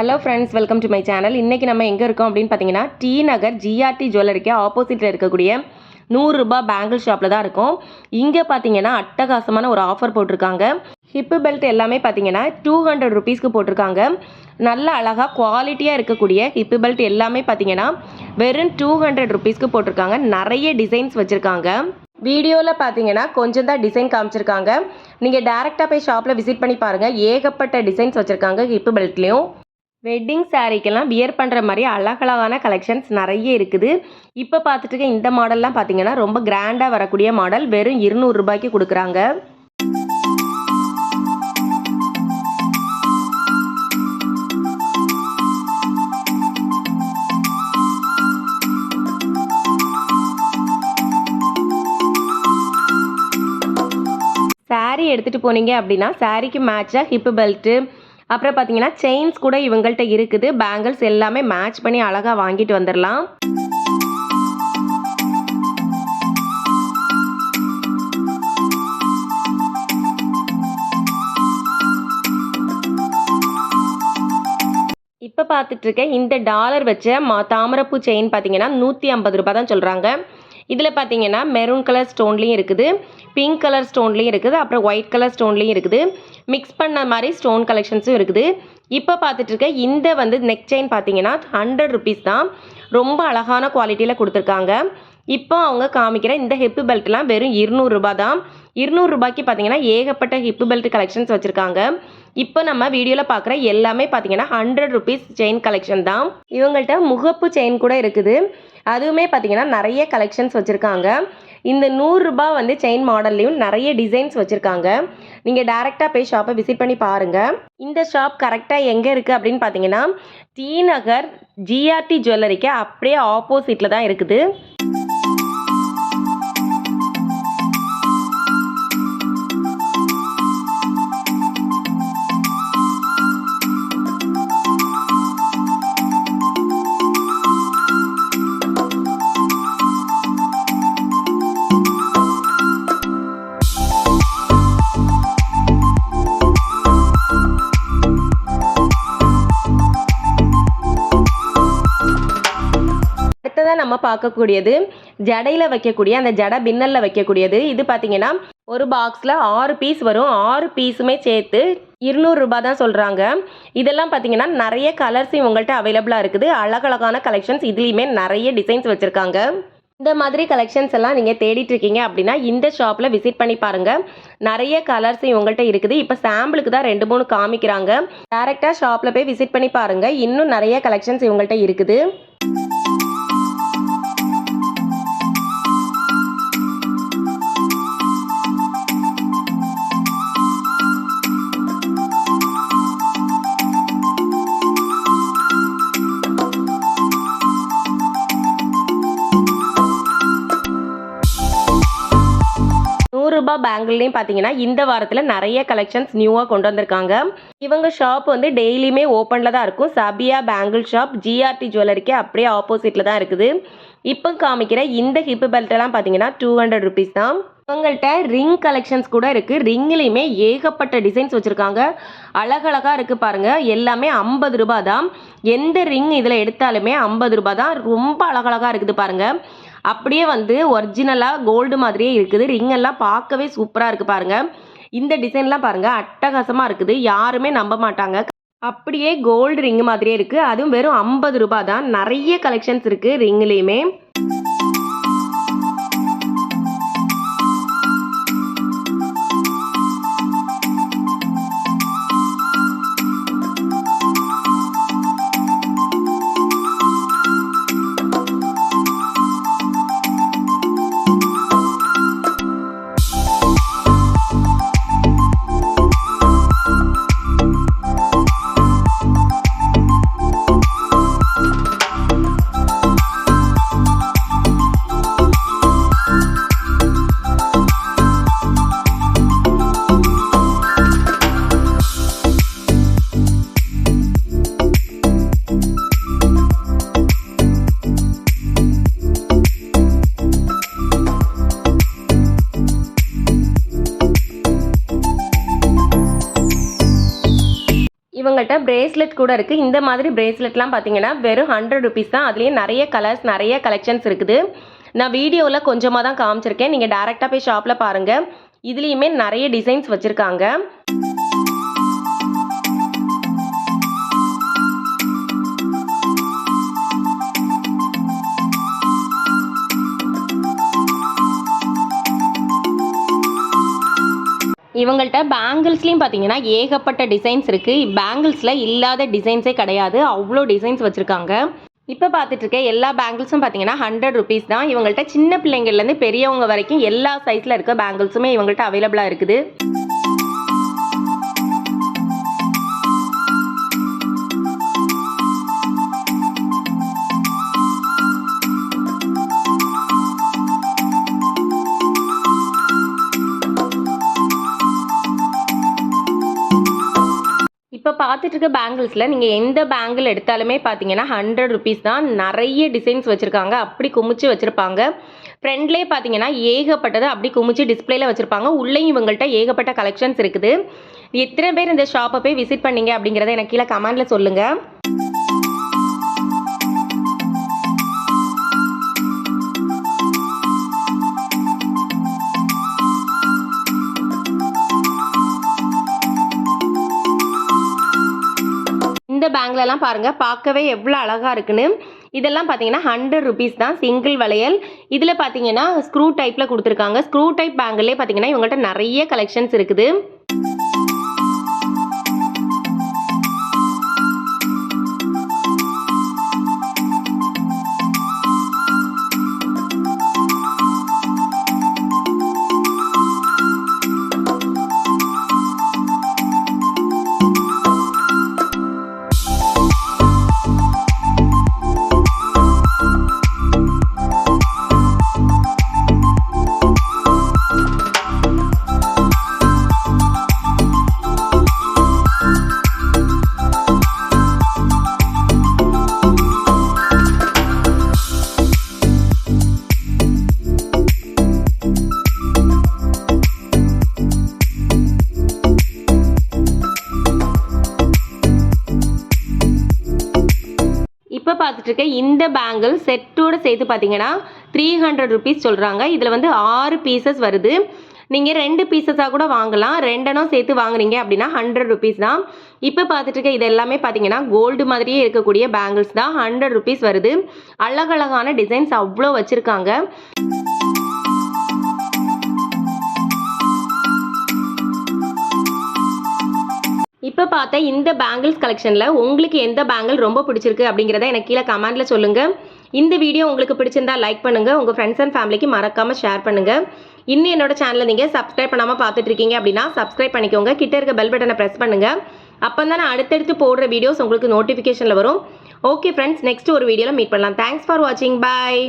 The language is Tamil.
Hello friends welcome to my channel இன்றைக்கி நம்ம எங்கே இருக்கோம் அப்படின்னு பார்த்தீங்கன்னா டி நகர் ஜிஆர்டி ஜுவல்லரிக்கு ஆப்போசிட்டில் இருக்கக்கூடிய நூறுரூபா பேங்கிள் ஷாப்பில் தான் இருக்கும். இங்கே பார்த்தீங்கன்னா அட்டகாசமான ஒரு ஆஃபர் போட்டிருக்காங்க. ஹிப்பு பெல்ட் எல்லாமே பார்த்தீங்கன்னா டூ ஹண்ட்ரட் ருபீஸ்க்கு போட்டிருக்காங்க. நல்ல அழகாக குவாலிட்டியாக இருக்கக்கூடிய ஹிப்பு பெல்ட் எல்லாமே பார்த்தீங்கன்னா வெறும் டூ ஹண்ட்ரட் ருபீஸ்க்கு போட்டிருக்காங்க. நிறைய டிசைன்ஸ் வச்சுருக்காங்க. வீடியோவில் பார்த்தீங்கன்னா கொஞ்சம் தான் டிசைன் காமிச்சிருக்காங்க. நீங்கள் டேரெக்டாக போய் ஷாப்பில் விசிட் பண்ணி பாருங்கள் ஏகப்பட்ட டிசைன்ஸ் வச்சுருக்காங்க ஹிப்பு பெல்ட்லேயும் வெட்டிங் சாரீக்கெல்லாம் வியர் பண்ணுற மாதிரி அழகழகான கலெக்ஷன்ஸ் நிறைய இருக்குது. இப்போ பார்த்துட்டு இருக்க இந்த மாடல்லாம் பார்த்தீங்கன்னா ரொம்ப கிராண்டாக வரக்கூடிய மாடல் வெறும் இருநூறு ரூபாய்க்கு கொடுக்குறாங்க. saree எடுத்துகிட்டு போனீங்க அப்படின்னா சாரீக்கு மேட்சாக ஹிப்பு பெல்ட்டு அப்புறம் பார்த்தீங்கன்னா செயின்ஸ் கூட இவங்கள்ட்ட இருக்குது. பேங்கிள்ஸ் எல்லாமே மேட்ச் பண்ணி அழகாக வாங்கிட்டு வந்துடலாம் இப்போ பார்த்துட்டு இந்த டாலர் வச்ச மா தாமரப்பூ செயின் பார்த்தீங்கன்னா நூற்றி ஐம்பது ரூபாய் தான் சொல்கிறாங்க இதில் பார்த்தீங்கன்னா மெரூன் கலர் ஸ்டோன்லேயும் இருக்குது பிங்க் கலர் ஸ்டோன்லேயும் இருக்குது அப்புறம் ஒயிட் கலர் ஸ்டோன்லேயும் இருக்குது. மிக்ஸ் பண்ண மாதிரி ஸ்டோன் கலெக்ஷன்ஸும் இருக்குது. இப்போ பார்த்துட்டு இருக்க இந்த வந்து நெக் செயின் பார்த்தீங்கன்னா ஹண்ட்ரட் ருபீஸ் தான். ரொம்ப அழகான குவாலிட்டியில் கொடுத்துருக்காங்க. இப்போ அவங்க காமிக்கிற இந்த ஹிப்பு பெல்ட்லாம் வெறும் இருநூறுபா தான். இருநூறுபாய்க்கு பார்த்தீங்கன்னா ஏகப்பட்ட ஹிப்பு பெல்ட் கலெக்ஷன்ஸ் வச்சுருக்காங்க. இப்போ நம்ம வீடியோவில் பார்க்குற எல்லாமே பார்த்தீங்கன்னா ஹண்ட்ரட் ருபீஸ் செயின் கலெக்ஷன் தான். இவங்கள்ட்ட முகப்பு செயின் கூட இருக்குது. அதுவுமே பார்த்தீங்கன்னா நிறைய கலெக்ஷன்ஸ் வச்சுருக்காங்க. இந்த நூறுரூபா வந்து செயின் மாடல்லையும் நிறைய டிசைன்ஸ் வச்சுருக்காங்க. நீங்கள் டேரெக்டாக போய் ஷாப்பை விசிட் பண்ணி பாருங்கள் இந்த ஷாப் கரெக்டாக எங்கே இருக்குது அப்படின்னு பார்த்தீங்கன்னா டி நகர் ஜிஆர்டி ஜுவல்லரிக்கு அப்படியே ஆப்போசிட்டில் தான் இருக்குது. நம்ம பார்க்கக்கூடியது ஜடையில் வைக்கக்கூடிய அந்த ஜடை பின்னலில் வைக்கக்கூடியது. இது பார்த்தீங்கன்னா ஒரு பாக்ஸில் ஆறு பீஸ் வரும். ஆறு பீஸுமே சேர்த்து இருநூறுரூபா தான் சொல்கிறாங்க இதெல்லாம் பார்த்தீங்கன்னா நிறைய கலர்ஸ் இவங்கள்ட்ட அவைலபிளாக இருக்குது. அழகழகான கலெக்ஷன்ஸ் இதுலேயுமே நிறைய டிசைன்ஸ் வச்சுருக்காங்க. இந்த மாதிரி கலெக்ஷன்ஸ் எல்லாம் நீங்கள் தேடிட்டு இருக்கீங்க அப்படின்னா இந்த ஷாப்பில் விசிட் பண்ணி பாருங்கள் நிறைய கலர்ஸ் இவங்கள்ட்ட இருக்குது. இப்போ சாம்பிளுக்கு தான் ரெண்டு மூணு காமிக்கிறாங்க. டேரெக்டாக ஷாப்பில் போய் விசிட் பண்ணி பாருங்கள் இன்னும் நிறைய கலெக்ஷன்ஸ் இவங்கள்ட்ட இருக்குது. பேங்கிள்லேயும் பார்த்தீங்கன்னா இந்த வாரத்தில் நிறைய கலெக்ஷன்ஸ் நியூவாக கொண்டு வந்திருக்காங்க. இவங்க ஷாப் வந்து டெய்லியுமே ஓப்பனில் தான் இருக்கும். சபியா பேங்கிள் ஷாப் ஜிஆர்டி ஜுவல்லரிக்கே அப்படியே ஆப்போசிட்டில் தான் இருக்குது. இப்போ காமிக்கிற இந்த ஹிப்பு பெல்ட்டெல்லாம் பார்த்தீங்கன்னா டூ ஹண்ட்ரட் ருபீஸ் தான். இவங்கள்ட்ட ரிங் கலெக்ஷன்ஸ் கூட இருக்குது ரிங்லேயுமே ஏகப்பட்ட டிசைன்ஸ் வச்சுருக்காங்க. அழகழகாக இருக்குது பாருங்கள் எல்லாமே ஐம்பது ரூபா தான். எந்த ரிங் இதில் எடுத்தாலுமே ஐம்பது ரூபா தான். ரொம்ப அழகழகாக இருக்குது பாருங்கள் அப்படியே வந்து ஒரிஜினலாக கோல்டு மாதிரியே இருக்குது. ரிங் எல்லாம் பார்க்கவே சூப்பராக இருக்குது பாருங்கள் இந்த டிசைன்லாம் பாருங்கள் அட்டகாசமாக இருக்குது. யாருமே நம்ப மாட்டாங்க. அப்படியே கோல்டு ரிங் மாதிரியே இருக்குது அதுவும் வெறும் ஐம்பது ரூபா தான். நிறைய கலெக்ஷன்ஸ் இருக்குது ரிங்லேயுமே பிரேஸ்லெட் கூட இருக்குது இந்த மாதிரி பிரேஸ்லெட்லாம் பார்த்தீங்கன்னா வெறும் ஹண்ட்ரட் ருபீஸ் தான். அதுலேயும் நிறைய கலர்ஸ் நிறைய கலெக்ஷன்ஸ் இருக்குது. நான் வீடியோவில் கொஞ்சமாக தான் காமிச்சிருக்கேன். நீங்கள் டேரெக்டாக போய் ஷாப்பில் பாருங்கள் இதுலேயுமே நிறைய டிசைன்ஸ் வச்சுருக்காங்க. இவங்கள்ட்ட பேங்கிள்ஸ்லேயும் பார்த்தீங்கன்னா ஏகப்பட்ட டிசைன்ஸ் இருக்குது பேங்கிள்ஸில் இல்லாத டிசைன்ஸே கிடையாது. அவ்வளோ டிசைன்ஸ் வச்சுருக்காங்க. இப்போ பார்த்துட்டு இருக்க எல்லா பேங்கிள்ஸும் பார்த்தீங்கன்னா ஹண்ட்ரட் ருபீஸ் தான். இவங்கள்ட்ட சின்ன பிள்ளைங்கள்லேருந்து பெரியவங்க வரைக்கும் எல்லா சைஸில் இருக்க பேங்கிள்ஸுமே இவங்கள்ட்ட அவைலபிளாக இருக்குது. பார்த்துட்டு இருக்க பேங்கிள்ஸில் நீங்கள் எந்த பேங்கிள் எடுத்தாலுமே பார்த்தீங்கன்னா ஹண்ட்ரட் ருபீஸ் தான். நிறைய டிசைன்ஸ் வச்சுருக்காங்க. அப்படி குமிச்சு வச்சுருப்பாங்க. ஃப்ரெண்ட்லேயே பார்த்தீங்கன்னா ஏகப்பட்டது அப்படி குமிச்சு டிஸ்பிளேல வச்சுருப்பாங்க. உள்ளேயும் இவங்கள்ட்ட ஏகப்பட்ட கலெக்ஷன்ஸ் இருக்குது. எத்தனை பேர் இந்த ஷாப்பை போய் விசிட் பண்ணீங்க அப்படிங்கிறத எனக்கு கீழே கமெண்டில் சொல்லுங்கள் இதெல்லாம் பாருங்கள் பார்க்கவே எவ்வளோ அழகாக இருக்குன்னு. இதெல்லாம் பார்த்தீங்கன்னா ஹண்ட்ரட் ருபீஸ் தான். சிங்கிள் வளையல். இதில் பார்த்தீங்கன்னா ஸ்க்ரூ டைப்பில் கொடுத்துருக்காங்க. ஸ்க்ரூ டைப் பேங்கிலே பார்த்தீங்கன்னா இவங்கள்ட்ட நிறைய கலெக்ஷன்ஸ் இருக்குது. பார்த்துட்ருக்கேன். இந்த பேங்கிள் செட்டோட சேர்த்து பார்த்தீங்கன்னா த்ரீ ஹண்ட்ரட் ருபீஸ் சொல்கிறாங்க இதில் வந்து ஆறு பீசஸ் வருது. நீங்கள் ரெண்டு பீசஸாக கூட வாங்கலாம். ரெண்டனும் சேர்த்து வாங்குறீங்க அப்படின்னா ஹண்ட்ரட் ருபீஸ் தான். இப்போ பார்த்துட்டு இருக்க இது எல்லாமே பார்த்தீங்கன்னா கோல்டு மாதிரியே இருக்கக்கூடிய பேங்கிள்ஸ் தான். ஹண்ட்ரட் ருபீஸ் வருது. அழகழகான டிசைன்ஸ் அவ்வளோ வச்சுருக்காங்க. பார்த்த இந்த பேங்கிள்ஸ் கலெக்ஷனில் உங்களுக்கு எந்த பேங்கிள் ரொம்ப பிடிச்சிருக்கு அப்படிங்கிறத எனக்கு கீழே கமெண்ட்டில் சொல்லுங்கள் இந்த வீடியோ உங்களுக்கு பிடிச்சிருந்தா லைக் பண்ணுங்கள் உங்கள் ஃப்ரெண்ட்ஸ் அண்ட் ஃபேமிலிக்கு மறக்காமல் ஷேர் பண்ணுங்கள் இன்னும் என்னோட சேனலை நீங்கள் சப்ஸ்கிரைப் பண்ணாமல் பார்த்துட்டு இருக்கீங்க அப்படின்னா சப்ஸ்கிரைப் பண்ணிக்கோங்க. கிட்ட இருக்க பெல் பட்டனை ப்ரெஸ் பண்ணுங்கள் அப்போ தான் நான் அடுத்தடுத்து போடுற வீடியோஸ் உங்களுக்கு நோட்டிஃபிகேஷனில் வரும். ஓகே ஃப்ரெண்ட்ஸ் நெக்ஸ்ட் ஒரு வீடியோவில் மீட் பண்ணலாம். தேங்க்ஸ் ஃபார் வாட்சிங் பாய்